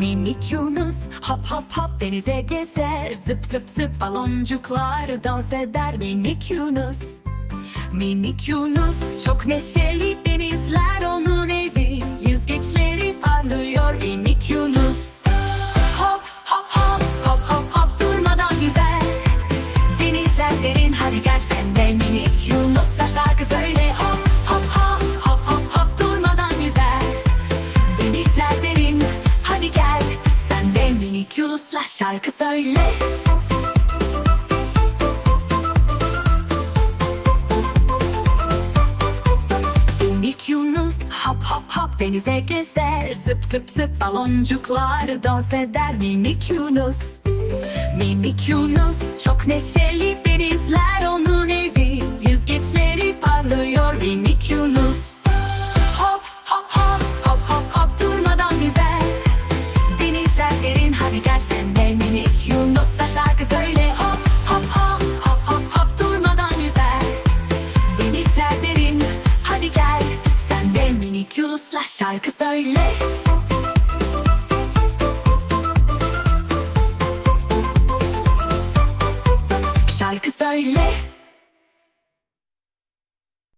Minik Yunus hop hop hop denize gezer. Zıp zıp zıp baloncuklar dans eder Minik Yunus. Minik Yunus çok neşeli denizler onun evi. Yüzgeçleri parlıyor minik Yunus. Hop hop hop hop hop hop durmadan güzel. Denizler derin hadi gel sen de Yunus'la şarkı söyle. Minik Yunus hop hop hop denize gezer. Zıp zıp zıp baloncuklar dans eder. Minik Yunus Minik Yunus. Çok neşeli denizler onun Yunus'la şarkı söyle. Şarkı söyle.